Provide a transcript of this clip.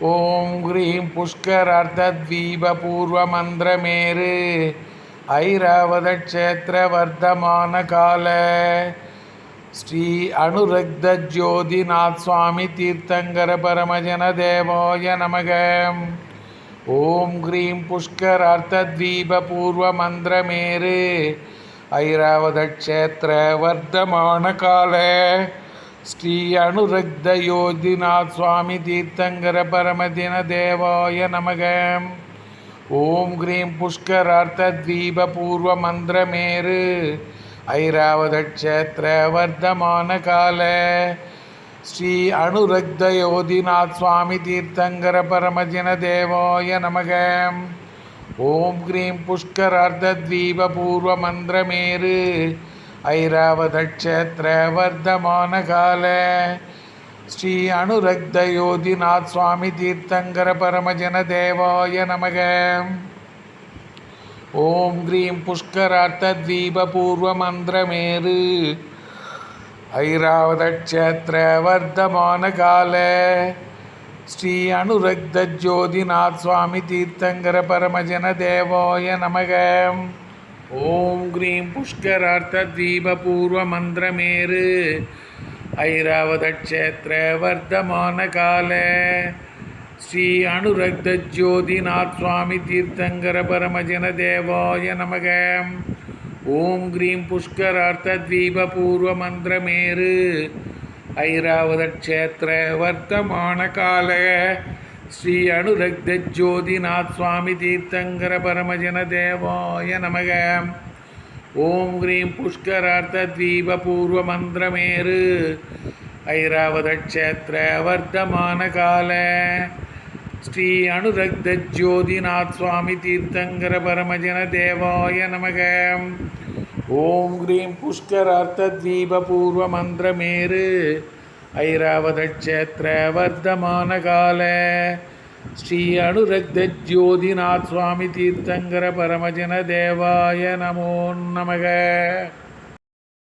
ஓம் ஹ்ரீம் புஷ்கரார்த்தத்வீபூர்வமந்திரமேரு ஐராவதக்ஷேத்திரவர்த்தமானகால. ஸ்ரீ அனுரக்தஜோதிநாத் சுவாமி தீர்த்தங்கர பரமஜன தேவோய நமக. ஓம் ஹ்ரீம் புஷ்கரார்த்தத்வீபூர்வமந்திரமேரு ஐராவதக்ஷேத்திரவர்த்தமானகால. ஸ்ரீ அனுரக்த யோதிநாத் சுவாமி தீர்த்தங்கர பரமதின தேவாய நமக. ஓம் கிரீம் புஷ்கரார்த்த தீப பூர்வ மந்திரமேரு ஐராவத க்ஷேத்திர வர்த்தமான கால. ஸ்ரீ அனுரக்த யோதிநாத் சுவாமி தீர்த்தங்கர பரமஜின தேவாய நமக. ஓம் கிரீம் புஷ்கரார்த்த தீப பூர்வ மந்திரமேரு ஐராவதக்ஷேத்திரவர்தமானகால. ஸ்ரீ அனுரக்தயோதிநாத் சுவாமி தீர்த்தங்கர பரமஜன தேவாய நமக. ஓம் கிரீம் புஷ்கரார்த்தத்வீபூர்வமந்திரமேரு ஐராவதக்ஷேத்திரவர்தமானகால. ஸ்ரீ அனுரக்தஜோதிநாத் சுவாமி தீர்த்தங்கர பரமஜன தேவாய நமகம் புஷ்கரார்த்த தீபபூர்வ மந்திரமேரு ஐராவதக்ஷேத்திர வர்த்தமான கால ஸ்ரீ அனுரக்த ஜோதிநாத் சுவாமி தீர்த்தங்கர பரமஜன தேவாய நமக. ஓம் கிரீம் புஷ்கரார்த்த தீபபூர்வ மந்திரமேரு ஐராவதக்ஷேத்திர வர்த்தமான கால ஸ்ரீ அனுரக்த ஜோதிநாத் சுவாமி தீர்த்தங்கர பரமஜன தேவாய நமக. ஓம் க்ரீம் புஷ்கரார்த்த தீப பூர்வ மந்திரமேரு ஐராவத க்ஷேத்திர வர்த்தமான கால. ஸ்ரீ அனுரக்த ஜோதிநாத் சுவாமி தீர்த்தங்கர பரமஜன தேவாய நமக. ஓம் க்ரீம் புஷ்கரார்த்த தீப பூர்வ மந்திரமேரு ऐरावतक्षेत्रवर्धमानकाल श्री अनुरग्धज्योतिनाथ स्वामी तीर्थङ्कर परमजनदेवाय नमो नमः